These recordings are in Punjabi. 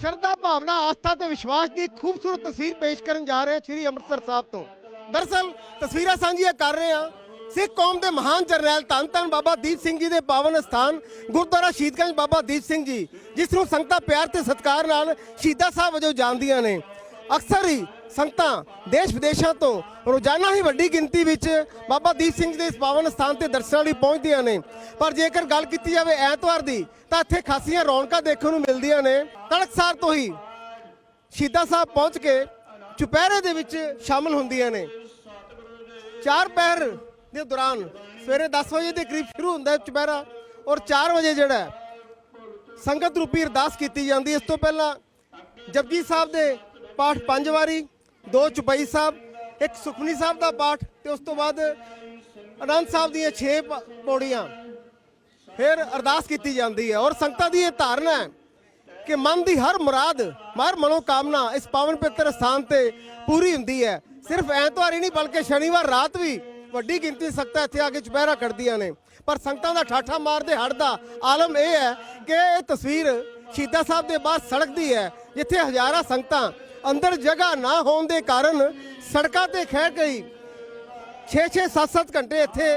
ਸ਼ਰਧਾ ਭਾਵਨਾ, ਆਸਥਾ ਤੇ ਵਿਸ਼ਵਾਸ ਦੀ ਖੂਬਸੂਰਤ ਤਸਵੀਰ ਪੇਸ਼ ਕਰਨ ਜਾ ਰਹੇ ਸ੍ਰੀ ਅੰਮ੍ਰਿਤਸਰ ਸਾਹਿਬ ਤੋਂ। ਦਰਅਸਲ, ਤਸਵੀਰਾਂ ਸਾਂਝੀਆਂ ਕਰ ਰਹੇ ਹਾਂ ਸਿੱਖ ਕੌਮ ਦੇ ਮਹਾਨ ਜਰਨੈਲ ਧੰਨ ਧੰਨ ਬਾਬਾ ਦੀਪ ਸਿੰਘ ਜੀ ਦੇ ਪਾਵਨ ਸਥਾਨ ਗੁਰਦੁਆਰਾ ਸ਼ਹੀਦਗੰਜ ਬਾਬਾ ਦੀਪ ਸਿੰਘ ਜੀ, ਜਿਸ ਨੂੰ ਸੰਗਤਾਂ ਪਿਆਰ ਤੇ ਸਤਿਕਾਰ ਨਾਲ ਸ਼ਹੀਦਾਂ ਸਾਹਿਬ ਵਜੋਂ ਜਾਣਦੀਆਂ ਨੇ। ਅਕਸਰ ਹੀ ਸੰਗਤਾਂ ਦੇਸ਼ ਵਿਦੇਸ਼ਾਂ ਤੋਂ ਰੋਜ਼ਾਨਾ ਹੀ ਵੱਡੀ ਗਿਣਤੀ ਵਿੱਚ ਬਾਬਾ ਦੀਪ ਸਿੰਘ ਜੀ ਦੇ ਇਸ ਪਾਵਨ ਸਥਾਨ ਤੇ ਦਰਸ਼ਨਾਂ ਲਈ ਪਹੁੰਚਦੀਆਂ ਨੇ। ਪਰ ਜੇਕਰ ਗੱਲ ਕੀਤੀ ਜਾਵੇ ਐਤਵਾਰ ਦੀ, ਤਾਂ ਇੱਥੇ ਖਾਸੀਆਂ ਰੌਣਕਾਂ ਦੇਖਣ ਨੂੰ ਮਿਲਦੀਆਂ ਨੇ। ਤੜਕਸਾਰ ਤੋਂ ਹੀ ਸ਼ਹੀਦਾਂ ਸਾਹਿਬ ਪਹੁੰਚ ਕੇ ਚੁਪਹਿਰੇ ਦੇ ਵਿੱਚ ਸ਼ਾਮਲ ਹੁੰਦੀਆਂ ਨੇ। ਚਾਰ ਪਹਿਰ ਦੇ ਦੌਰਾਨ ਸਵੇਰੇ 10 ਵਜੇ ਦੇ ਕਰੀਬ ਸ਼ੁਰੂ ਹੁੰਦਾ ਹੈ ਚੁਪਹਿਰਾ ਔਰ 4 ਵਜੇ ਜਿਹੜਾ ਸੰਗਤ ਰੂਪੀ ਅਰਦਾਸ ਕੀਤੀ ਜਾਂਦੀ ਇਸ ਤੋਂ ਪਹਿਲਾਂ ਜਪਜੀ ਸਾਹਿਬ ਦੇ ਪਾਠ ਪੰਜ ਵਾਰੀ, ਦੋ ਚੁਪਈ ਸਾਹਿਬ, ਇੱਕ ਸੁਖਮਨੀ ਸਾਹਿਬ ਦਾ ਪਾਠ ਤੇ ਉਸ ਤੋਂ ਬਾਅਦ ਅਨੰਦ ਸਾਹਿਬ ਦੀਆਂ 6 ਪੌੜੀਆਂ। ਫਿਰ ਅਰਦਾਸ ਕੀਤੀ ਜਾਂਦੀ ਹੈ ਔਰ ਸੰਗਤਾਂ ਦੀ ਇਹ ਧਾਰਨਾ ਹੈ ਕਿ ਮਨ ਦੀ ਹਰ ਮੁਰਾਦ, ਹਰ ਮਨੋਕਾਮਨਾ ਇਸ ਪਾਵਨ ਪਵਿੱਤਰ ਸਥਾਨ ਤੇ ਪੂਰੀ ਹੁੰਦੀ ਹੈ। ਸਿਰਫ ਐਤਵਾਰ ਹੀ ਨਹੀਂ, ਬਲਕਿ ਸ਼ਨੀਵਾਰ ਰਾਤ ਵੀ ਵੱਡੀ ਗਿਣਤੀ ਸੰਗਤਾਂ ਇੱਥੇ ਆ ਕੇ ਚੁਪਹਿਰਾ ਕਰਦੀਆਂ ਨੇ। ਪਰ ਸੰਗਤਾਂ ਦਾ ਠਾਠਾ ਮਾਰਦੇ ਹੜ ਦਾ ਆਲਮ ਇਹ ਹੈ ਕਿ ਇਹ ਤਸਵੀਰ ਸ਼ਹੀਦਾਂ ਸਾਹਿਬ ਦੇ ਬਾਹਰ ਸੜਕ ਦੀ ਹੈ, ਜਿੱਥੇ ਹਜ਼ਾਰਾਂ ਸੰਗਤਾਂ ਅੰਦਰ ਜਗ੍ਹਾ ਨਾ ਹੋਣ ਦੇ ਕਾਰਨ ਸੜਕਾਂ ਤੇ ਖਹਿ ਗਈ। 6-6 7-7 ਘੰਟੇ ਇੱਥੇ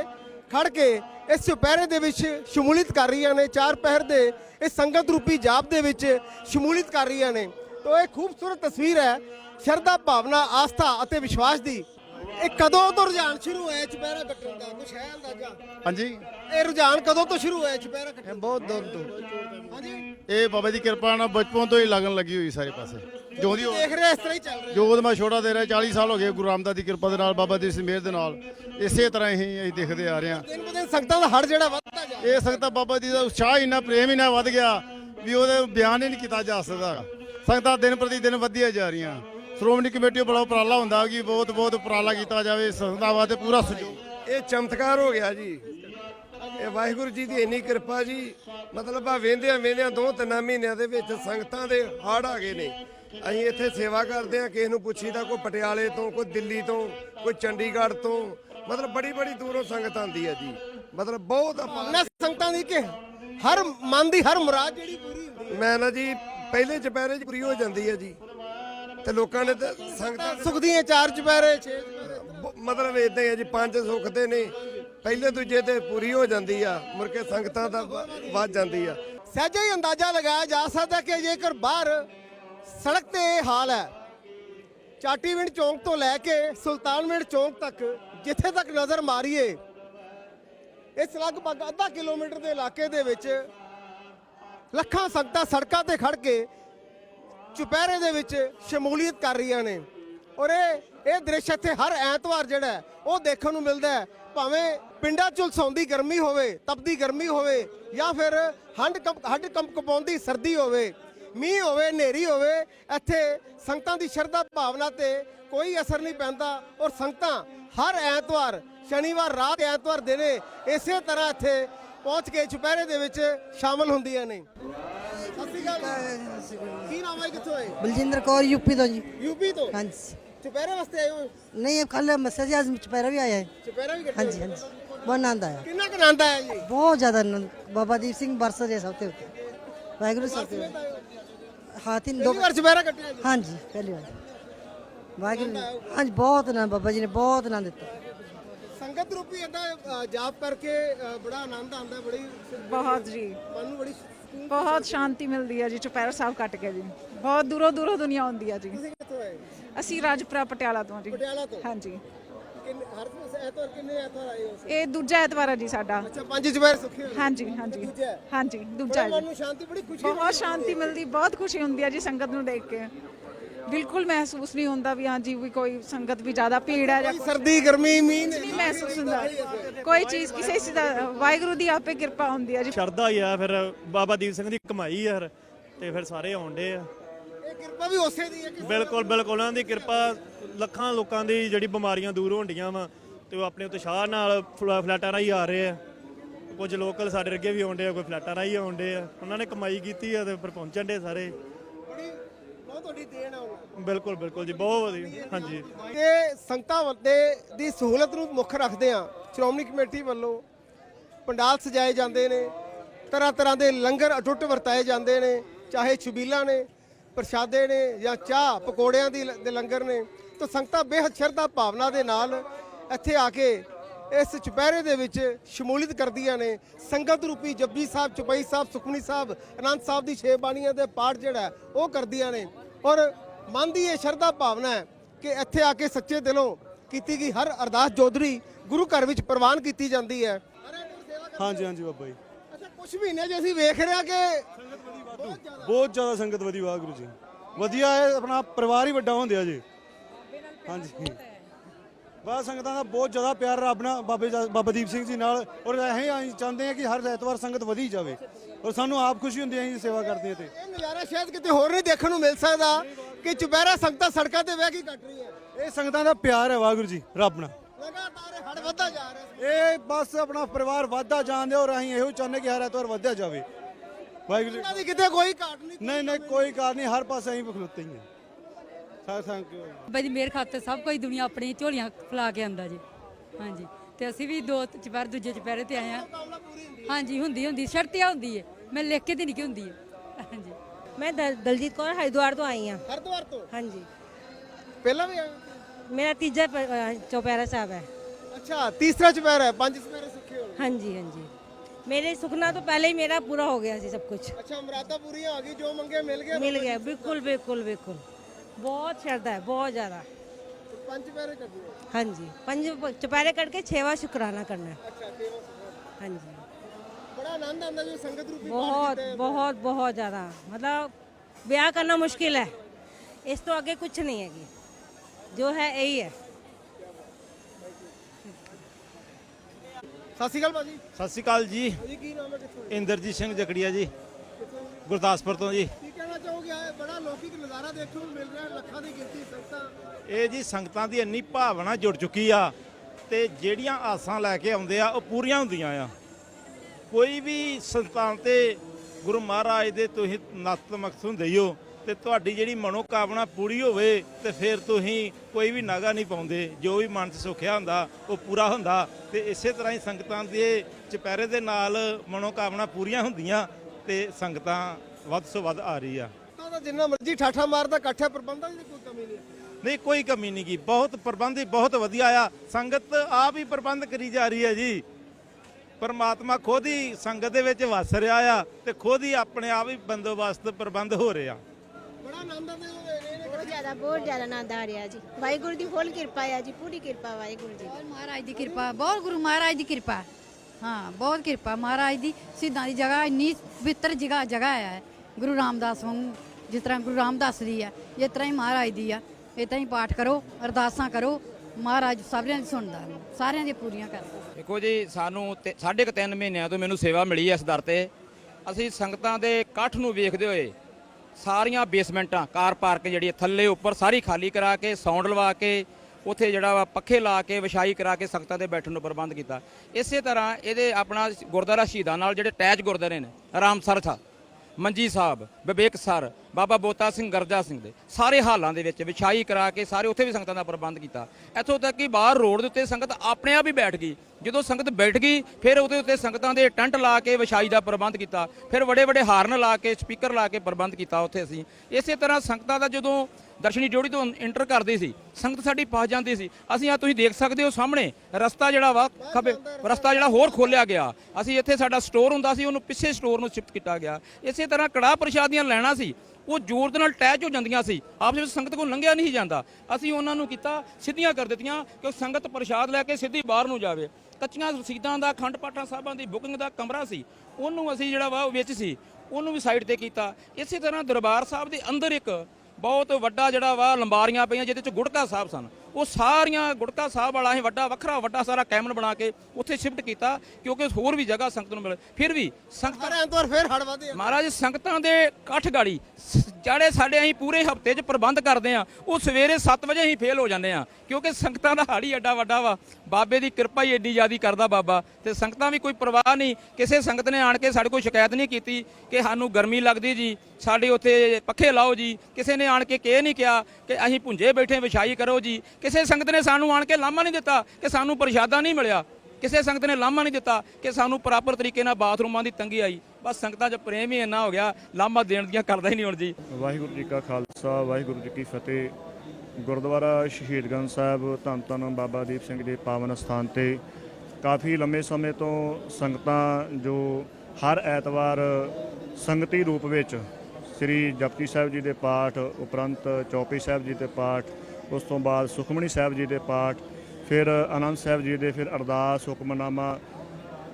ਖੜ ਕੇ ਇਸ ਚੁਪਹਿਰੇ ਦੇ ਵਿੱਚ ਸ਼ਮੂਲੀਅਤ ਕਰ ਰਹੀਆਂ ਨੇ ਚਾਰ ਪਹਿਰ ਦੇ ਇਸ ਸੰਗਤ ਰੂਪੀ ਜਾਪ ਦੇ ਵਿੱਚ ਸ਼ਮੂਲੀਅਤ ਕਰ ਰਹੀਆਂ ਨੇ। ਤੋ ਇਹ ਖੂਬਸੂਰਤ ਤਸਵੀਰ ਹੈ ਸ਼ਰਧਾ ਭਾਵਨਾ ਆਸਥਾ ਅਤੇ ਵਿਸ਼ਵਾਸ ਦੀ। ਇਹ ਕਦੋਂ ਤੋਂ ਰੁਝਾਨ ਸ਼ੁਰੂ ਹੋਇਆ ਚੁਪਹਿਰਾ ਕੱਟਣ ਦਾ? ਕੁਛ ਹੈ ਅੰਦਾਜ਼ਾ? ਹਾਂਜੀ। ਇਹ ਰੁਝਾਨ ਕਦੋਂ ਤੋਂ ਸ਼ੁਰੂ ਹੋਇਆ ਚੁਪਹਿਰਾ ਕੱਟਣ ਬਹੁਤ ਦੂਰ ਤੋਂ। ਹਾਂਜੀ। ਇਹ ਬਾਬਾ ਦੀ ਕਿਰਪਾ ਨਾਲ ਬਚਪਨ ਤੋਂ ਹੀ ਲੱਗਣ ਲੱਗੀ ਹੋਈ ਸਾਰੇ ਪਾਸੇ। ਜੋ ਦੀ ਦੇਖ ਰਿਹਾ ਇਸ ਤਰ੍ਹਾਂ ਹੀ ਚੱਲ ਰਿਹਾ। ਜੋ ਮੈਂ ਛੋਟਾ ਦੇ ਰਿਹਾ 40 ਸਾਲ ਹੋ ਗਏ ਗੁਰੂ ਰਾਮਦਾਸ ਦੀ ਕਿਰਪਾ ਦੇ ਨਾਲ ਬਾਬਾ ਦੀ ਮਿਹਰ ਦੇ ਨਾਲ। ਇਸੇ ਤਰ੍ਹਾਂ ਹੀ ਅਸੀਂ ਦੇਖਦੇ ਆ ਰਹੇ ਹਾਂ। ਦਿਨ ਬ ਦਿਨ ਸੰਗਤਾਂ ਦਾ ਹੜ ਜਿਹੜਾ ਵੱਧਦਾ ਜਾ ਰਿਹਾ। ਇਹ ਸੰਗਤਾਂ ਬਾਬਾ ਜੀ ਦਾ ਉਤਸ਼ਾਹ ਇੰਨਾ ਪ੍ਰੇਮ ਇੰਨਾ ਵੱਧ ਗਿਆ ਵੀ ਉਹਦੇ ਬਿਆਨ ਹੀ ਨਹੀਂ ਕੀਤਾ ਜਾ ਸਕਦਾ। ਸੰਗਤਾਂ ਦਿਨ ਪ੍ਰਤੀ ਦਿਨ ਵਧੀਆਂ ਜਾ ਰਹੀਆਂ। ਸ਼੍ਰੋਮਣੀ ਕਮੇਟੀ ਬੜਾ ਉਪਰਾਲਾ ਹੁੰਦਾ ਕਿ ਬਹੁਤ ਬਹੁਤ ਉਪਰਾਲਾ ਕੀਤਾ ਜਾਵੇ ਸੰਗਤਾਂ ਵਾਸਤੇ ਪੂਰਾ ਸਹਿਯੋਗ। ਇਹ ਚਮਤਕਾਰ ਹੋ ਗਿਆ ਜੀ। ਇਹ ਵਾਹਿਗੁਰੂ ਜੀ ਦੀ ਇੰਨੀ ਕਿਰਪਾ ਜੀ। ਮਤਲਬ ਆ ਵੇਂਦਿਆਂ ਵੇਂਦਿਆਂ ਦੋ ਤਿੰਨਾਂ ਮਹੀਨਿਆਂ ਦੇ ਵਿੱਚ ਸੰਗਤਾਂ ਦੇ ਹੜ ਆ ਗਏ ਨੇ। ਅਸੀਂ ਇੱਥੇ ਸੇਵਾ ਕਰਦੇ ਆ ਕਿਸੇ ਨੂੰ ਪੁੱਛੀਦਾ ਕੋਈ ਪਟਿਆਲੇ ਤੋਂ ਕੋਈ ਦਿੱਲੀ ਤੋਂ ਕੋਈ ਚੰਡੀਗੜ੍ਹ ਤੋਂ। ਮਤਲਬ ਬੜੀ ਬੜੀ ਦੂਰੋਂ ਸੰਗਤ ਆਉਂਦੀ ਹੈ ਜੀ। ਮਤਲਬ ਬਹੁਤ ਭਾਵਨਾ ਸੰਗਤਾਂ ਦੀ ਕਿ ਹਰ ਮਨ ਦੀ ਹਰ ਮੁਰਾਦ ਜਿਹੜੀ ਪੂਰੀ ਹੁੰਦੀ ਹੈ। ਮੈਂ ਨਾ ਜੀ ਪਹਿਲੇ ਚੁਪਹਿਰੇ 'ਚ ਪੂਰੀ ਹੋ ਜਾਂਦੀ ਹੈ ਜੀ। ਤੇ ਲੋਕਾਂ ਨੇ ਤਾਂ ਸੰਗਤਾਂ ਸੁਖ ਦੀਆਂ ਚਾਰ ਚੁਪਹਿਰੇ ਛੇ ਮਤਲਬ ਇਦਾਂ ਹੀ ਜੀ ਪੰਜ ਸੁੱਖ ਦੇ ਨੇ। ਪਹਿਲੇ ਦੂਜੇ ਤੇ ਪੂਰੀ ਹੋ ਜਾਂਦੀ ਆ। ਮੁੜ ਕੇ ਸੰਗਤਾਂ ਦਾ ਵੱਧ ਜਾਂਦੀ ਆ। ਸਹਿਜੇ ਹੀ ਅੰਦਾਜ਼ਾ ਲਗਾਇਆ ਜਾ ਸਕਦਾ ਕਿ ਜੇਕਰ ਬਾਹਰ ਸੜਕ ਤੇ ਇਹ ਹਾਲ ਹੈ। ਚਾਟੀਵਿੰਡ ਚੌਂਕ ਤੋਂ ਲੈ ਕੇ ਸੁਲਤਾਨਵਿੰਡ ਚੌਂਕ ਤੱਕ ਜਿੱਥੇ ਤੱਕ ਨਜ਼ਰ ਮਾਰੀਏ, ਇਸ ਲਗਭਗ ਅੱਧਾ ਕਿਲੋਮੀਟਰ ਦੇ ਇਲਾਕੇ ਦੇ ਵਿੱਚ ਲੱਖਾਂ ਸੰਗਤਾਂ ਸੜਕਾਂ ਤੇ ਖੜ ਕੇ ਚੁਪਹਿਰੇ ਦੇ ਵਿੱਚ ਸ਼ਮੂਲੀਅਤ ਕਰ ਰਹੀਆਂ ਨੇ। ਔਰ ਇਹ ਇਹ ਦ੍ਰਿਸ਼ ਇੱਥੇ ਹਰ ਐਤਵਾਰ ਜਿਹੜਾ ਉਹ ਦੇਖਣ ਨੂੰ ਮਿਲਦਾ ਹੈ। ਭਾਵੇਂ ਪਿੰਡਾਂ ਚ ਝੁਲਸਾਉਂਦੀ ਗਰਮੀ ਹੋਵੇ, ਤਪਦੀ ਗਰਮੀ ਹੋਵੇ, ਜਾਂ ਫਿਰ ਹੰਡ ਕੰਪ ਹੱਡ ਕੰਪ ਕਪਾਉਂਦੀ ਸਰਦੀ ਹੋਵੇ ਮੀਂਹ ਹੋਵੇ ਹਨੇਰੀ ਹੋਵੇ ਇੱਥੇ ਸੰਗਤਾਂ ਦੀ ਸ਼ਰਧਾ ਭਾਵਨਾ ਤੇ ਕੋਈ ਅਸਰ ਨਹੀਂ ਪੈਂਦਾ ਔਰ ਸੰਗਤਾਂ ਹਰ ਐਤਵਾਰ ਸ਼ਨੀਵਾਰ ਰਾਤ ਐਤਵਾਰ ਦਿਨੇ ਇਸੇ ਤਰ੍ਹਾਂ ਇੱਥੇ ਪਹੁੰਚ ਕੇ ਚੁਪਹਿਰੇ ਦੇ ਵਿੱਚ ਸ਼ਾਮਲ ਹੁੰਦੀਆਂ ਨੇ। ਸਤਿ ਸ਼੍ਰੀ ਅਕਾਲ ਕੀ ਨਾਮ ਹੈ ਕਿੱਥੋਂ ਆਏ? ਬਲਜਿੰਦਰ ਕੌਰ ਯੂਪੀ ਤੋਂ ਜੀ। ਯੂਪੀ ਤੋਂ? ਹਾਂਜੀ। ਚੁਪਹਿਰੇ ਵਾਸਤੇ ਆਏ ਹੋ? ਨਹੀਂ ਇਹ ਕੱਲ ਮੈਸੇਜ ਅੱਜ ਚੁਪਹਿਰਾ ਵੀ ਆਇਆ ਹੈ। ਚੁਪਹਿਰਾ ਵੀ ਹਾਂਜੀ ਹਾਂਜੀ। ਬਹੁਤ ਆਨੰਦ ਆਇਆ। ਕਿੰਨਾ ਕੁ ਆਨੰਦ ਆਇਆ ਜੀ? ਬਹੁਤ ਜ਼ਿਆਦਾ ਆਨੰਦ। ਬਾਬਾ ਦੀਪ ਸਿੰਘ ਬਰਸ ਦੇ ਸਭ ਤੇ ਉੱਤੇ। ਵਾਹਿਗੁਰੂ ਸਭ ਹਾਥੀ ਦੋ ਪਹਿਲੀ ਵਾਰ ਚੁਪਹਿਰਾ ਕੱਟਿਆ ਜੀ। ਹਾਂਜੀ ਪਹਿਲੀ ਵਾਰ। ਵਾਹਿਗੁਰੂ ਹਾਂਜੀ ਬਹੁਤ ਆਨੰਦ ਬਾਬਾ ਜੀ ਨੇ ਬਹੁਤ ਆਨੰਦ ਦਿੱਤਾ। ਸੰਗਤ ਰੂਪੀ ਏਦਾਂ ਜਾਪ ਕਰਕੇ ਅ, ਬੜਾ ਆਨੰਦ ਆਉਂਦਾ ਬੜੀ ਬਹੁਤ ਜੀ। ਮਨ ਨੂੰ ਬੜੀ ਸਕੂਨ ਬਹੁਤ ਸ਼ਾਂਤੀ ਮਿਲਦੀ ਹੈ ਜੀ ਚੁਪਹਿਰਾ ਸਾਹਿਬ ਕੱਟ ਕੇ ਜੀ। ਬਹੁਤ ਦੂਰੋਂ ਦੂਰੋਂ ਦੁਨੀਆ ਆਉਂਦੀ ਹੈ ਜੀ। ਤੁਸੀਂ ਕਿੱਥੋਂ ਆਏ? ਅਸੀਂ ਰਾਜਪੁਰਾ ਪਟਿਆਲਾ ਤੋਂ ਜੀ। ਪਟਿਆਲਾ ਤੋਂ? ਹਾਂਜੀ। ਕਿੰਨੇ ਹਰ ਐਤਵਾਰ ਕਿੰਨੇ ਐਤਵਾਰ ਆਏ ਹੋ? ਇਹ ਦੂਜਾ ਐਤਵਾਰ ਹੈ ਜੀ ਸਾਡਾ। ਅੱਛਾ ਪੰਜ ਚੁਪਹਿਰੇ ਸੁੱਖੇ ਹੋਏ। ਹਾਂਜੀ ਹਾਂਜੀ। ਦੂਜਾ ਹੈ? ਹਾਂਜੀ ਦੂਜਾ ਮਨ ਜੀ। ਨੂੰ ਸ਼ਾਂਤੀ ਬੜੀ ਖੁਸ਼ੀ ਬਹੁਤ ਸ਼ਾਂਤੀ ਮਿਲਦੀ ਬਹੁਤ ਖੁਸ਼ੀ ਹੁੰਦੀ ਹੈ ਜੀ ਸੰਗਤ ਨੂੰ ਦੇਖ ਕੇ। ਬਿਲਕੁਲ ਮਹਿਸੂਸ ਨਹੀਂ ਹੁੰਦਾ ਵੀ ਹਾਂਜੀ ਵੀ ਕੋਈ ਸੰਗਤ ਵੀ ਜ਼ਿਆਦਾ ਭੀੜ ਹੈ ਜਾਂ ਕੋਈ ਸਰਦੀ ਗਰਮੀ ਮੀਂਹ ਨਹੀਂ ਮਹਿਸੂਸ ਹੁੰਦਾ। ਕੋਈ ਚੀਜ਼ ਕਿਸੇ ਚੀਜ਼ ਦਾ ਵਾਹਿਗੁਰੂ ਦੀ ਆਪੇ ਕਿਰਪਾ ਹੁੰਦੀ ਹੈ ਜੀ। ਸ਼ਰਧਾ ਹੀ ਆ ਫਿਰ ਬਾਬਾ ਦੀਪ ਸਿੰਘ ਦੀ ਕਮਾਈ ਆ ਫਿਰ ਤੇ ਫਿਰ ਸਾਰੇ ਆਉਂਦੇ ਆ। ਇਹ ਕਿਰਪਾ ਵੀ ਉਸੇ ਦੀ ਹੈ ਕਿ ਬਿਲਕੁਲ ਬਿਲਕੁਲ। ਉਹਨਾਂ ਦੀ ਕਿਰਪਾ ਲੱਖਾਂ ਲੋਕਾਂ ਦੀ ਜਿਹੜੀ ਬਿਮਾਰੀਆਂ ਦੂਰ ਹੋਣਡੀਆਂ ਵਾ ਤੇ ਉਹ ਆਪਣੇ ਉਤਸ਼ਾਹ ਨਾਲ ਫਲ- ਫਲੈਟਾਂ ਰਾਹੀਂ ਆ ਰਹੇ ਆ। ਕੁਝ ਲੋਕਲ ਸਾਡੇ ਅੱਗੇ ਵੀ ਆਉਂਦੇ ਆ ਕੋਈ ਫਲੈਟਾਂ ਰਾਹੀਂ ਆਉਂਦੇ ਆ। ਉਹਨਾਂ ਨੇ ਕਮਾਈ ਕੀਤੀ ਆ ਤੇ ਫਿਰ ਪਹੁੰਚਣ ਦੇ ਸਾਰੇ। ਬੜੀ ਬਹੁਤ ਵੱਡੀ ਦੇਣ ਆ ਉਹਨਾਂ ਬਿਲਕੁਲ ਬਿਲਕੁਲ ਜੀ ਬਹੁਤ ਵਧੀਆ। ਹਾਂਜੀ। ਇਹ ਸੰਗਤਾਂ ਦੇ ਦੀ ਸਹੂਲਤ ਨੂੰ ਮੁੱਖ ਰੱਖਦੇ ਆ ਸ਼੍ਰੋਮਣੀ ਕਮੇਟੀ ਵੱਲੋਂ ਪੰਡਾਲ ਸਜਾਏ ਜਾਂਦੇ ਨੇ ਤਰ੍ਹਾਂ ਤਰ੍ਹਾਂ ਦੇ ਲੰਗਰ ਅਟੁੱਟ ਵਰਤਾਏ ਜਾਂਦੇ ਨੇ ਚਾਹੇ ਛਬੀਲਾਂ ਨੇ ਪ੍ਰਸ਼ਾਦੇ ਨੇ ਜਾਂ ਚਾਹ ਪਕੌੜਿਆਂ ਦੀ ਦੇ ਲੰਗਰ ਨੇ ਤਾਂ ਸੰਗਤਾਂ ਬੇਹੱਦ ਸ਼ਰਧਾ ਭਾਵਨਾ ਦੇ ਨਾਲ ਇੱਥੇ ਆ ਕੇ ਇਸ ਚੁਪਹਿਰੇ ਦੇ ਵਿੱਚ ਸ਼ਮੂਲੀਅਤ ਕਰਦੀਆਂ ਨੇ। ਸੰਗਤ ਰੂਪੀ ਜਪਜੀ ਸਾਹਿਬ ਚੁਪਈ ਸਾਹਿਬ ਸੁਖਮਨੀ ਸਾਹਿਬ ਅਨੰਦ ਸਾਹਿਬ ਦੀ ਛੇ ਬਾਣੀਆਂ ਦੇ ਪਾਠ ਜਿਹੜਾ ਉਹ ਕਰਦੀਆਂ ਨੇ। ਔਰ ਮਨ ਦੀ ਇਹ ਸ਼ਰਧਾ ਭਾਵਨਾ ਹੈ ਕਿ ਇੱਥੇ ਆ ਕੇ ਸੱਚੇ ਦਿਲੋਂ ਕੀਤੀ ਗਈ ਹਰ ਅਰਦਾਸ ਜੋਦਰੀ ਗੁਰੂ ਘਰ ਵਿੱਚ ਪ੍ਰਵਾਨ ਕੀਤੀ ਜਾਂਦੀ ਹੈ। ਹਾਂਜੀ ਹਾਂਜੀ ਬਾਬਾ ਜੀ। ਅੱਛਾ ਕੁਝ ਮਹੀਨੇ ਜੇ ਅਸੀਂ ਵੇਖ ਰਹੇ ਹਾਂ ਕਿ ਬਹੁਤ ਜ਼ਿਆਦਾ ਸੰਗਤ ਵਧੀ ਵਾਹਿਗੁਰੂ ਜੀ। ਵਧੀਆ ਹੈ ਆਪਣਾ ਪਰਿਵਾਰ ਹੀ ਵੱਡਾ ਹੁੰਦਿਆ ਜੀ। ਹਾਂਜੀ। ਬਸ ਸੰਗਤਾਂ ਦਾ ਬਹੁਤ ਜ਼ਿਆਦਾ ਪਿਆਰ ਰੱਬ ਨਾਲ ਬਾਬੇ ਜਾ- ਬਾਬਾ ਦੀਪ ਸਿੰਘ ਜੀ ਨਾਲ। ਔਰ ਅਸੀਂ ਅਸੀਂ ਚਾਹੁੰਦੇ ਹਾਂ ਕਿ ਹਰ ਐਤਵਾਰ ਸੰਗਤ ਵਧੀ ਜਾਵੇ। ਔਰ ਸਾਨੂੰ ਆਪ ਖੁਸ਼ੀ ਹੁੰਦੀ ਹੈ ਅਸੀਂ ਸੇਵਾ ਕਰਦੇ ਹਾਂ ਤੇ। ਇਹ ਨਜ਼ਾਰਾ ਸ਼ਾਇਦ ਕਿਤੇ ਹੋਰ ਨਹੀਂ ਦੇਖਣ ਨੂੰ ਮਿਲ ਸਕਦਾ ਕਿ ਚੁਪਹਿਰਾ ਸੰਗਤਾਂ ਸੜਕਾਂ ਤੇ ਬਹਿ ਕੇ ਕੱਟ ਰਹੀ ਹੈ ਇਹ ਸੰਗਤਾਂ ਦਾ ਪਿਆਰ ਹੈ ਵਾਹਿਗੁਰੂ ਜੀ ਰੱਬ ਨਾਲ। ਲਗਾਤਾਰ ਇਹ ਹੜ ਵੱਧਦਾ ਜਾ ਰਿਹਾ ਇਹ ਬਸ ਆਪਣਾ ਪਰਿਵਾਰ ਵੱਧਦਾ ਜਾਂਦੇ ਔਰ ਅਸੀਂ ਇਹੋ ਚਾਹੁੰਦੇ ਕਿ ਹਰ ਐਤਵਾਰ ਵਧਿਆ ਜਾਵੇ। ਵਾਹਿਗੁਰੂ ਜੀ ਇਹਨਾਂ ਦੀ ਕਿਤੇ ਕੋਈ ਘਾਟ ਨਹੀਂ ਨਹੀਂ ਨਹੀਂ ਕੋਈ ਕਾਰ ਨਹੀਂ ਹਰ ਪਾਸੇ ਅਸੀਂ ਖਲੋਤੇ ਹੀ ਹਾਂ। ਸਾਧ ਸੰਗ ਬਾਬਾ ਜੀ ਮੇਰ ਖਾਤੇ ਸਭ ਕੋਈ ਦੁਨੀਆ ਆਪਣੀ ਝੋਲੀਆਂ ਫਲਾ ਕੇ ਆਂਦਾ ਜੀ। ਹਾਂਜੀ। ਤੇ ਅਸੀਂ ਵੀ ਦੋ ਚਪੈਰ ਦੂਜੇ ਚਪੈਰੇ ਤੇ ਆਏ ਆ ਹਾਂਜੀ ਹੁੰਦੀ ਹੁੰਦੀ। ਸ਼ਰਤੀਆ ਹੁੰਦੀ ਹੈ। ਮੈਂ ਲਿਖ ਕੇ ਤੇ ਨਹੀਂ ਕਿ ਹੁੰਦੀ ਹੈ। ਹਾਂਜੀ। ਮੈਂ ਦਲ- ਦਲਜੀਤ ਕੌਰ ਹਰਿਦੁਆਰ ਤੋਂ ਆਈ ਹਾਂ। ਹਰਿਦੁਆਰ ਤੋਂ? ਹਾਂਜੀ। ਪਹਿਲਾਂ ਵੀ ਆਏ ਮੇਰਾ ਤੀਜਾ ਪ- ਚੌਪਹਿਰਾ ਸਾਹਿਬ ਹੈ। ਅੱਛਾ ਤੀਸਰਾ ਚੁਪਹਿਰਾ ਹੈ ਪੰਜ ਚੁਪਹਿਰੇ ਸਿੱਖੇ ਹੋ। ਹਾਂਜੀ ਹਾਂਜੀ। मेरे सुखना तो पहले ही मेरा पूरा हो गया जी सब कुछ। अच्छा पूरी आ गई जो मंगे मिल मतलब गया मिल गया बिल्कुल बिल्कुल बिल्कुल। बहुत श्रद्धा है बहुत ज़्यादा। तो हाँ जी पंच चपहरे करके छेवा शुक्राना करना अच्छा, हाँ। जी। बड़ा आनंद आता जो संगत रूपी बहुत बहुत बहुत ज़्यादा। मतलब ब्याह करना मुश्किल है। इस तो आगे कुछ नहीं है जो है यही है। ਸਤਿ ਸ਼੍ਰੀ ਅਕਾਲ ਭਾਜੀ। ਸਤਿ ਸ਼੍ਰੀ ਅਕਾਲ ਜੀ। ਜੀ ਕੀ ਨਾਮ ਹੈ ਕਿੱਥੋਂ ਇੰਦਰਜੀਤ ਸਿੰਘ ਜਕੜੀਆ ਜੀ। ਗੁਰਦਾਸਪੁਰ ਤੋਂ ਜੀ। ਕੀ ਕਹਿਣਾ ਚਾਹੋਗੇ? ਆਹ ਬੜਾ ਲੌਕਿਕ ਨਜ਼ਾਰਾ ਦੇਖਣ ਨੂੰ ਮਿਲ ਰਿਹਾ ਲੱਖਾਂ ਦੀ ਗਿਣਤੀ ਸੰਗਤਾਂ। ਇਹ ਜੀ ਸੰਗਤਾਂ ਦੀ ਇੰਨੀ ਭਾਵਨਾ ਜੁੜ ਚੁੱਕੀ ਆ ਤੇ ਜਿਹੜੀਆਂ ਆਸਾਂ ਲੈ ਕੇ ਆਉਂਦੇ ਆ ਉਹ ਪੂਰੀਆਂ ਹੁੰਦੀਆਂ ਆ। ਕੋਈ ਵੀ ਸੰਤਾਨ ਤੇ ਗੁਰੂ ਮਹਾਰਾਜ ਦੇ ਤੁਸੀਂ ਨਤਮਸਤਕ ਹੁੰਦੇ ਹੀ ਹੋ ਤੇ ਤੁਹਾਡੀ ਜਿਹੜੀ ਮਨੋਕਾਮਨਾ ਪੂਰੀ ਹੋਵੇ ਤੇ ਫਿਰ ਤੁਸੀਂ ਕੋਈ ਵੀ ਨਾਗਾ ਨਹੀਂ ਪਾਉਂਦੇ। ਜੋ ਵੀ ਮਨ 'ਚ ਸੁਖਿਆ ਹੁੰਦਾ ਉਹ ਪੂਰਾ ਹੁੰਦਾ। ਤੇ ਇਸੇ ਤਰ੍ਹਾਂ ਹੀ ਸੰਗਤਾਂ ਦੇ ਚੁਪਹਿਰੇ ਦੇ ਨਾਲ ਮਨੋਕਾਮਨਾ ਪੂਰੀਆਂ ਹੁੰਦੀਆਂ ਤੇ ਸੰਗਤਾਂ ਵੱਧ ਤੋਂ ਵੱਧ ਆ ਰਹੀ ਆ। ਤਾਂ ਤਾਂ ਜਿੰਨਾ ਮਰਜ਼ੀ ਠਾਠਾ ਮਾਰਦਾ ਇਕੱਠੇ ਪ੍ਰਬੰਧਾਂ ਦੀ ਕੋਈ ਕਮੀ ਨਹੀਂ। ਨਹੀਂ ਕੋਈ ਕਮੀ ਨਹੀਂ ਗੀ। ਬਹੁਤ ਪ੍ਰਬੰਧ ਹੀ ਬਹੁਤ ਵਧੀਆ ਆ। ਸੰਗਤ ਆਪ ਹੀ ਪ੍ਰਬੰਧ ਕਰੀ ਜਾ ਰਹੀ ਹੈ ਜੀ। ਪਰਮਾਤਮਾ ਖੁਦ ਹੀ ਸੰਗਤ ਦੇ ਵਿੱਚ ਵਸ ਰਿਹਾ ਆ ਤੇ ਖੁਦ ਹੀ ਆਪਣੇ ਆਪ ਹੀ ਬੰਦੋਬਸਤ ਪ੍ਰਬੰਧ ਹੋ ਰਿਹਾ ਬੜਾ ਆਨੰਦ ਆਉਂਦਾ ਇਹ ਨੇ ਬਹੁਤ ਜ਼ਿਆਦਾ ਬਹੁਤ ਜ਼ਿਆਦਾ ਆਨੰਦ ਆ ਰਿਹਾ ਜੀ। ਵਾਹਿਗੁਰੂ ਦੀ ਫੁੱਲ ਕਿਰਪਾ ਆ ਜੀ ਪੂਰੀ ਕਿਰਪਾ ਵਾਹਿਗੁਰੂ ਜੀ ਦੀ। ਬਹੁਤ ਮਹਾਰਾਜ ਦੀ ਕਿਰਪਾ ਬਹੁਤ ਗੁਰੂ ਮਹਾਰਾਜ ਦੀ ਕਿਰਪਾ। ਹਾਂ ਬਹੁਤ ਕਿਰਪਾ। ਮਹਾਰਾਜ ਦੀ ਸਿੱਧਾਂ ਦੀ ਜਗ੍ਹਾ ਇੰਨੀ ਪਵਿੱਤਰ ਜਗ੍ਹਾ ਜਗ੍ਹਾ ਹੈ ਗੁਰੂ ਰਾਮਦਾਸ ਵਾਂਗੂ ਜਿਸ ਤਰ੍ਹਾਂ ਗੁਰੂ ਰਾਮਦਾਸ ਦੀ ਆ ਇਸ ਤਰ੍ਹਾਂ ਹੀ ਮਹਾਰਾਜ ਦੀ ਆ। ਇਦਾਂ ਹੀ ਪਾਠ ਕਰੋ ਅਰਦਾਸਾਂ ਕਰੋ। ਮਹਾਰਾਜ ਸਾਰਿਆਂ ਦੀ ਸੁਣਦਾ ਸਾਰਿਆਂ ਦੀ ਪੂਰੀਆਂ ਕਰਦਾ ਦੇਖੋ ਜੀ ਸਾਨੂੰ ਤੇ- ਸਾਢੇ ਕੁ ਤਿੰਨ ਮਹੀਨਿਆਂ ਤੋਂ ਮੈਨੂੰ ਸੇਵਾ ਮਿਲੀ ਹੈ ਇਸ ਦਰ ਤੇ। ਅਸੀਂ ਸੰਗਤਾਂ ਦੇ ਇਕੱਠ ਨੂੰ ਵੇਖਦੇ ਹੋਏ ਸਾਰੀਆਂ ਬੇਸਮੈਂਟਾਂ, ਕਾਰ ਪਾਰਕ ਜਿਹੜੀ ਹੈ, ਥੱਲੇ ਉੱਪਰ ਸਾਰੀ ਖਾਲੀ ਕਰਾ ਕੇ, ਸਾਊਂਡ ਲਵਾ ਕੇ, ਉੱਥੇ ਜਿਹੜਾ ਵਾ ਪੱਖੇ ਲਾ ਕੇ, ਵਿਛਾਈ ਕਰਾ ਕੇ ਸੰਗਤਾਂ ਦੇ ਬੈਠਣ ਨੂੰ ਪ੍ਰਬੰਧ ਕੀਤਾ। ਇਸੇ ਤਰ੍ਹਾਂ ਇਹਦੇ ਆਪਣਾ ਗੁਰਦੁਆਰਾ ਸ਼ਹੀਦਾਂ ਨਾਲ ਜਿਹੜੇ ਅਟੈਚ ਗੁਰਦੁਆਰੇ ਨੇ, ਰਾਮਸਰ ਥਾ, ਮੰਜੀ ਸਾਹਿਬ, ਵਿਵੇਕ ਸਰ, ਬਾਬਾ ਬੋਤਾ ਸਿੰਘ, ਗਰਜਾ ਸਿੰਘ ਦੇ, ਸਾਰੇ ਹਾਲਾਂ ਦੇ ਵਿੱਚ ਵਿਛਾਈ ਕਰਾ ਕੇ ਸਾਰੇ ਉੱਥੇ ਵੀ ਸੰਗਤਾਂ ਦਾ ਪ੍ਰਬੰਧ ਕੀਤਾ। ਇੱਥੋਂ ਤੱਕ ਕਿ ਬਾਹਰ ਰੋਡ ਦੇ ਉੱਤੇ ਸੰਗਤ ਆਪਣੇ ਆਪ ਹੀ ਬੈਠ ਗਈ। ਜਦੋਂ ਸੰਗਤ ਬੈਠ ਗਈ ਫਿਰ ਉਹਦੇ ਉੱਤੇ ਸੰਗਤਾਂ ਦੇ ਟੈਂਟ ਲਾ ਕੇ ਵਿਛਾਈ ਦਾ ਪ੍ਰਬੰਧ ਕੀਤਾ। ਫਿਰ ਵੱਡੇ ਵੱਡੇ ਹਾਰਨ ਲਾ ਕੇ ਸਪੀਕਰ ਲਾ ਕੇ ਪ੍ਰਬੰਧ ਕੀਤਾ ਉੱਥੇ ਅਸੀਂ। ਇਸੇ ਤਰ੍ਹਾਂ ਸੰਗਤਾਂ ਦਾ ਜਦੋਂ ਦਰਸ਼ਨੀ ਡਿਊਟੀ ਤੋਂ ਇੰਟਰ ਕਰਦੇ ਸੀ ਸੰਗਤ ਸਾਡੀ ਪਾਸ ਜਾਂਦੀ ਸੀ। ਅਸੀਂ ਆ ਤੁਸੀਂ ਦੇਖ ਸਕਦੇ ਹੋ ਸਾਹਮਣੇ ਰਸਤਾ ਜਿਹੜਾ ਵਾ ਖੱਬੇ ਰਸਤਾ। ਜਿਹੜਾ ਹੋਰ ਖੋਲਿਆ ਗਿਆ। ਅਸੀਂ ਇੱਥੇ ਸਾਡਾ ਸਟੋਰ ਹੁੰਦਾ ਸੀ ਉਹਨੂੰ ਪਿੱਛੇ ਸਟੋਰ ਨੂੰ ਸ਼ਿਫਟ ਕੀਤਾ ਗਿਆ। ਇਸੇ ਤਰ੍ਹਾਂ ਕੜਾਹ ਪ੍ਰਸ਼ਾਦੀਆਂ ਲੈਣਾ ਸੀ ਉਹ ਜ਼ੋਰ ਦੇ ਨਾਲ ਅਟੈਚ ਹੋ ਜਾਂਦੀਆਂ ਸੀ। ਆਪਸ ਵਿੱਚ ਸੰਗਤ ਕੋਲ ਲੰਘਿਆ ਨਹੀਂ ਜਾਂਦਾ। ਅਸੀਂ ਉਹਨਾਂ ਨੂੰ ਕੀਤਾ ਸਿੱਧੀਆਂ ਕਰ ਦਿੱਤੀਆਂ ਕਿ ਸੰਗਤ ਪ੍ਰਸ਼ਾਦ ਲੈ ਕੇ ਸਿੱਧੀ ਬਾਹਰ ਨੂੰ ਜਾਵੇ। ਕੱਚੀਆਂ ਰਸੀਦਾਂ ਦਾ, ਖੰਡ ਪਾਠਾਂ ਸਾਹਿਬਾਂ ਦੀ ਬੁਕਿੰਗ ਦਾ ਕਮਰਾ ਸੀ, ਉਹਨੂੰ ਅਸੀਂ ਜਿਹੜਾ ਵਾ ਉਹ ਵਿੱਚ ਸੀ, ਉਹਨੂੰ ਵੀ ਸਾਈਡ ਤੇ ਕੀਤਾ। ਇਸੇ ਤਰ੍ਹਾਂ ਦਰਬਾਰ ਸਾਹਿਬ ਦੇ ਅੰਦਰ ਇੱਕ ਬਹੁਤ ਵੱਡਾ ਜਿਹੜਾ ਵਾ ਲੰਬਾਰੀਆਂ ਪਈਆਂ, ਜਿਹਦੇ ਚ ਗੁੜਕਾ ਸਾਹਿਬ ਸਨ। ਉਹ ਸਾਰੀਆਂ ਗੁੜਕਾ ਸਾਹਿਬ ਵਾਲਾ ਅਸੀਂ ਵੱਡਾ ਵੱਖਰਾ ਵੱਡਾ ਸਾਰਾ ਕੈਮਨ ਬਣਾ ਕੇ ਉੱਥੇ ਸ਼ਿਫਟ ਕੀਤਾ ਕਿਉਂਕਿ ਹੋਰ ਵੀ ਜਗ੍ਹਾ ਸੰਗਤ ਨੂੰ ਮਿਲੇ ਫਿਰ ਵੀ ਸੰਗਤ ਹਰ ਐਤਵਾਰ ਫੇਰ ਹੜ ਵਧੇ। ਮਹਾਰਾਜ ਸੰਗਤਾਂ ਦੇ ਇਕੱਠ ਗਾੜੀ ਜਿਹੜੇ ਸਾਡੇ ਅਸੀਂ ਪੂਰੇ ਹਫ਼ਤੇ 'ਚ ਪ੍ਰਬੰਧ ਕਰਦੇ ਆ ਉਹ ਸਵੇਰੇ 7 ਵਜੇ ਹੀ ਫੇਲ ਹੋ ਜਾਂਦੇ ਆ ਕਿਉਂਕਿ ਸੰਗਤਾਂ ਦਾ ਹਾੜੀ ਐਡਾ ਵੱਡਾ ਵਾ। ਬਾਬੇ ਦੀ ਕਿਰਪਾ ਹੀ ਐਡੀ ਜ਼ਿਆਦੀ ਕਰਦਾ ਬਾਬਾ ਤੇ ਸੰਗਤਾਂ ਵੀ ਕੋਈ ਪਰਵਾਹ ਨਹੀਂ। ਕਿਸੇ ਸੰਗਤ ਨੇ ਆਣ ਕੇ ਸਾਡੇ ਕੋਲ ਸ਼ਿਕਾਇਤ ਨਹੀਂ ਕੀਤੀ ਕਿ ਸਾਨੂੰ ਗਰਮੀ ਲੱਗਦੀ ਜੀ ਸਾਡੇ ਉੱਥੇ ਪੱਖੇ ਲਾਓ ਜੀ। ਕਿਸੇ ਨੇ ਆਣ ਕੇ ਕਿਹ ਨਹੀਂ ਕਿਹਾ ਕਿ ਅਸੀਂ ਭੁੰਜੇ ਬੈਠੇ ਵਿਛਾਈ ਕਰੋ ਜੀ। ਕਿਸੇ ਸੰਗਤ ਨੇ ਸਾਨੂੰ ਆਣ ਕੇ ਲਾਮਾ ਨਹੀਂ ਦਿੱਤਾ ਕਿ ਸਾਨੂੰ ਪ੍ਰਸ਼ਾਦਾ ਨਹੀਂ ਮਿਲਿਆ। ਕਿਸੇ ਸੰਗਤ ਨੇ ਲਾਮਾ ਨਹੀਂ ਦਿੱਤਾ ਕਿ ਸਾਨੂੰ ਪ੍ਰੋਪਰ ਤਰੀਕੇ ਨਾਲ ਬਾਥਰੂਮਾਂ ਦੀ ਤੰਗੀ ਆਈ। ਬਸ ਸੰਗਤਾਂ 'ਚ ਪ੍ਰੇਮ ਹੀ ਇੰਨਾ ਹੋ ਗਿਆ, ਲਾਮਾ ਦੇਣ ਦੀਆਂ ਕਰਦਾ ਹੀ ਨਹੀਂ ਹੁਣ ਜੀ। ਵਾਹਿਗੁਰੂ ਜੀ ਕਾ ਖਾਲਸਾ, ਵਾਹਿਗੁਰੂ ਜੀ ਕੀ ਫਤਿਹ। ਗੁਰਦੁਆਰਾ ਸ਼ਹੀਦਗੰਜ ਸਾਹਿਬ, ਧੰਨ ਧੰਨ ਬਾਬਾ ਦੀਪ ਸਿੰਘ ਦੇ ਪਾਵਨ ਸਥਾਨ ਤੇ ਕਾਫੀ ਲੰਮੇ ਸਮੇਂ ਤੋਂ ਸੰਗਤਾਂ ਜੋ ਹਰ ਐਤਵਾਰ ਸੰਗਤੀ ਰੂਪ ਵਿੱਚ ਸ੍ਰੀ ਜਪਜੀ ਸਾਹਿਬ ਜੀ ਦੇ ਪਾਠ, ਉਪਰੰਤ ਚੌਪੀ ਸਾਹਿਬ ਜੀ ਦੇ ਪਾਠ ਉਸ ਤੋਂ ਬਾਅਦ ਸੁਖਮਨੀ ਸਾਹਿਬ ਜੀ ਦੇ ਪਾਠ, ਫਿਰ ਆਨੰਦ ਸਾਹਿਬ ਜੀ ਦੇ, ਫਿਰ ਅਰਦਾਸ, ਹੁਕਮਨਾਮਾ,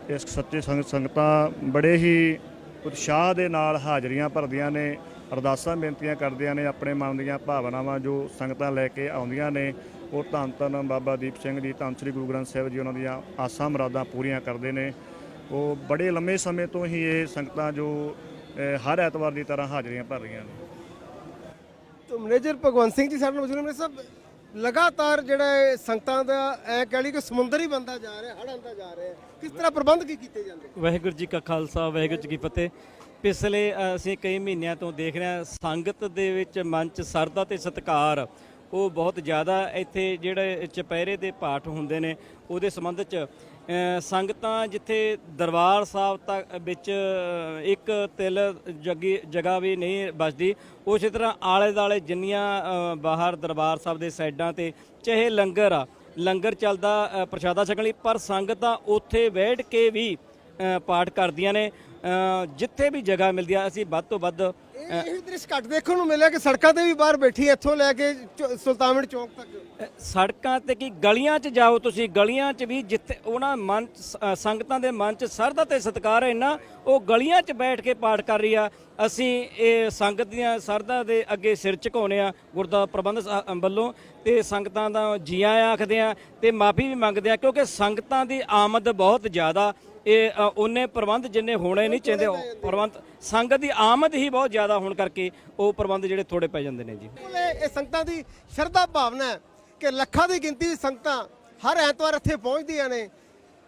ਇਸ ਸੱਚੇ ਸੰਗਤ ਸੰਗਤਾਂ ਬੜੇ ਹੀ ਉਤਸ਼ਾਹ ਦੇ ਨਾਲ ਹਾਜ਼ਰੀਆਂ ਭਰਦੀਆਂ ਨੇ, ਅਰਦਾਸਾਂ ਬੇਨਤੀਆਂ ਕਰਦੀਆਂ ਨੇ ਆਪਣੇ ਮਨ ਦੀਆਂ ਭਾਵਨਾਵਾਂ ਜੋ ਸੰਗਤਾਂ ਲੈ ਕੇ ਆਉਂਦੀਆਂ ਨੇ, ਉਹ ਧੰਨ ਧੰਨ ਬਾਬਾ ਦੀਪ ਸਿੰਘ ਜੀ, ਧੰਨ ਸ੍ਰੀ ਗੁਰੂ ਗ੍ਰੰਥ ਸਾਹਿਬ ਜੀ ਉਹਨਾਂ ਦੀਆਂ ਆਸਾਂ ਮੁਰਾਦਾਂ ਪੂਰੀਆਂ ਕਰਦੇ ਨੇ। ਉਹ ਬੜੇ ਲੰਮੇ ਸਮੇਂ ਤੋਂ ਹੀ ਇਹ ਸੰਗਤਾਂ ਜੋ ਹਰ ਐਤਵਾਰ ਦੀ ਤਰ੍ਹਾਂ ਹਾਜ਼ਰੀਆਂ ਭਰ ਰਹੀਆਂ ਨੇ। ਤਾਂ ਮੈਨੇਜਰ ਭਗਵੰਤ ਸਿੰਘ ਜੀ ਸਾਡੇ ਨਾਲ ਮੌਜੂਦ ਨੇ। ਸਭ ਲਗਾਤਾਰ ਜਿਹੜਾ ਇਹ ਸੰਗਤਾਂ ਦਾ ਐ ਕਹਿ ਲਈ ਕਿ ਸਮੁੰਦਰ ਹੀ ਬੰਦਾ ਜਾ ਰਿਹਾ, ਹੜ੍ਹਾਂ ਆਉਂਦਾ ਜਾ ਰਿਹਾ। ਕਿਸ ਤਰ੍ਹਾਂ ਪ੍ਰਬੰਧ ਕੀ ਕੀਤੇ ਜਾਂਦੇ? ਵਾਹਿਗੁਰੂ ਜੀ ਕਾ ਖਾਲਸਾ, ਵਾਹਿਗੁਰੂ ਜੀ ਕੀ ਫਤਿਹ। ਪਿਛਲੇ, ਅਸੀਂ ਕਈ ਮਹੀਨਿਆਂ ਤੋਂ ਦੇਖ ਰਹੇ ਹਾਂ, ਸੰਗਤ ਦੇ ਵਿੱਚ ਮਨ ਚ ਸਰਦਾ ਤੇ ਸਤਿਕਾਰ, ਉਹ ਬਹੁਤ ਜ਼ਿਆਦਾ ਇੱਥੇ ਜਿਹੜੇ ਚਪਹਿਰੇ ਦੇ ਪਾਠ ਹੁੰਦੇ ਨੇ, ਉਹਦੇ ਸੰਬੰਧ ਚ ਸੰਗਤਾਂ ਜਿੱਥੇ ਦਰਬਾਰ ਸਾਹਿਬ ਤੱਕ ਵਿੱਚ ਇੱਕ ਤਿਲ ਜੱਗੀ ਜਗ੍ਹਾ ਵੀ ਨਹੀਂ ਬਚਦੀ, ਉਸੇ ਤਰ੍ਹਾਂ ਆਲੇ ਦਾਲੇ ਜਿੰਨੀਆਂ ਬਾਹਰ ਦਰਬਾਰ ਸਾਹਿਬ ਦੇ ਸਾਈਡਾਂ ਤੇ ਚਾਹੇ ਲੰਗਰ ਆ, ਲੰਗਰ ਚੱਲਦਾ ਪ੍ਰਸ਼ਾਦਾ ਛਕਣ ਲਈ, ਪਰ ਸੰਗਤਾਂ ਉੱਥੇ ਬੈਠ ਕੇ ਵੀ ਪਾਠ ਕਰਦੀਆਂ ਨੇ। ਜਿੱਥੇ ਵੀ ਜਗ੍ਹਾ ਮਿਲਦੀ ਆ, ਅਸੀਂ ਵੱਧ ਤੋਂ ਵੱਧ ਇਹ ਦ੍ਰਿਸ਼ ਘੱਟ ਦੇਖਣ ਨੂੰ ਮਿਲਿਆ ਕਿ ਸੜਕਾਂ ਤੇ ਵੀ ਬਾਹਰ ਬੈਠੀ ਇੱਥੋਂ ਲੈ ਕੇ ਸੁਲਤਾਨਵਿੰਡ ਚੌਕ ਤੱਕ। ਸੜਕਾਂ ਤੇ ਕੀ ਗਲੀਆਂ 'ਚ ਜਾਓ ਤੁਸੀਂ ਗਲੀਆਂ 'ਚ ਵੀ ਜਿੱਥੇ ਉਹਨਾਂ ਮਨ ਸੰਗਤਾਂ ਦੇ ਮਨ 'ਚ ਸਰਦਾ ਤੇ ਸਤਿਕਾਰ ਹੈ ਨਾ ਉਹ ਗਲੀਆਂ 'ਚ ਬੈਠ ਕੇ ਪਾਠ ਕਰ ਰਹੀ ਆ। ਅਸੀਂ ਇਹ ਸੰਗਤ ਦੀਆਂ ਸਰਦਾ ਦੇ ਅੱਗੇ ਸਿਰ ਝੁਕਾਉਂਦੇ ਆ ਗੁਰਦਾ ਪ੍ਰਬੰਧ ਵੱਲੋਂ ਤੇ ਸੰਗਤਾਂ ਦਾ ਜੀ ਆਇਆਂ ਆਖਦੇ ਆ ਤੇ ਮਾਫੀ ਵੀ ਮੰਗਦੇ ਆ ਕਿਉਂਕਿ ਸੰਗਤਾਂ ਦੀ ਆਮਦ ਬਹੁਤ ਜ਼ਿਆਦਾ। ਇਹ ਅ, ਉਹਨੇ ਪ੍ਰਬੰਧ ਜਿੰਨੇ ਹੋਣੇ ਨਹੀਂ ਚਾਹੀਦੇ ਪ੍ਰਬੰਧ ਸੰਗਤ ਦੀ ਆਮਦ ਹੀ ਬਹੁਤ ਜ਼ਿਆਦਾ ਹੋਣ ਕਰਕੇ ਉਹ ਪ੍ਰਬੰਧ ਜਿਹੜੇ ਥੋੜੇ ਪੈ ਜਾਂਦੇ ਨੇ ਜੀ। ਇਹ ਸੰਗਤਾਂ ਦੀ ਸ਼ਰਧਾ ਭਾਵਨਾ ਹੈ ਕਿ ਲੱਖਾਂ ਦੀ ਗਿਣਤੀ ਦੀ ਸੰਗਤਾਂ ਹਰ ਐਤਵਾਰ ਇੱਥੇ ਪਹੁੰਚਦੀਆਂ ਨੇ।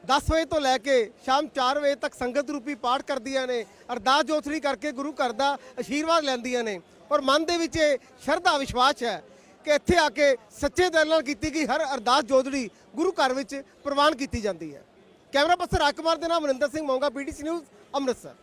10 ਵਜੇ ਤੋਂ ਲੈ ਕੇ ਸ਼ਾਮ 4 ਵਜੇ ਤੱਕ ਸੰਗਤ ਰੂਪੀ ਪਾਠ ਕਰਦੀਆਂ ਨੇ, ਅਰਦਾਸ ਜੋਤਰੀ ਕਰਕੇ ਗੁਰੂ ਘਰ ਦਾ ਆਸ਼ੀਰਵਾਦ ਲੈਂਦੀਆਂ ਨੇ। ਔਰ ਮਨ ਦੇ ਵਿੱਚ ਇਹ ਸ਼ਰਧਾ ਵਿਸ਼ਵਾਸ ਹੈ ਕਿ ਇੱਥੇ ਆ ਕੇ ਸੱਚੇ ਦਿਲ ਨਾਲ ਕੀਤੀ ਗਈ ਹਰ ਅਰਦਾਸ ਜੋਤਰੀ ਗੁਰੂ ਘਰ ਵਿੱਚ ਪ੍ਰਵਾਨ ਕੀਤੀ ਜਾਂਦੀ ਹੈ। ਕੈਮਰਾ ਪਰਸਨ ਰਾਜ ਕੁਮਾਰ ਦੇ ਨਾਮ ਮਨਿੰਦਰ ਸਿੰਘ ਮੋਂਗਾ ਪੀਟੀਸੀ ਨਿਊਜ਼ ਅੰਮ੍ਰਿਤਸਰ।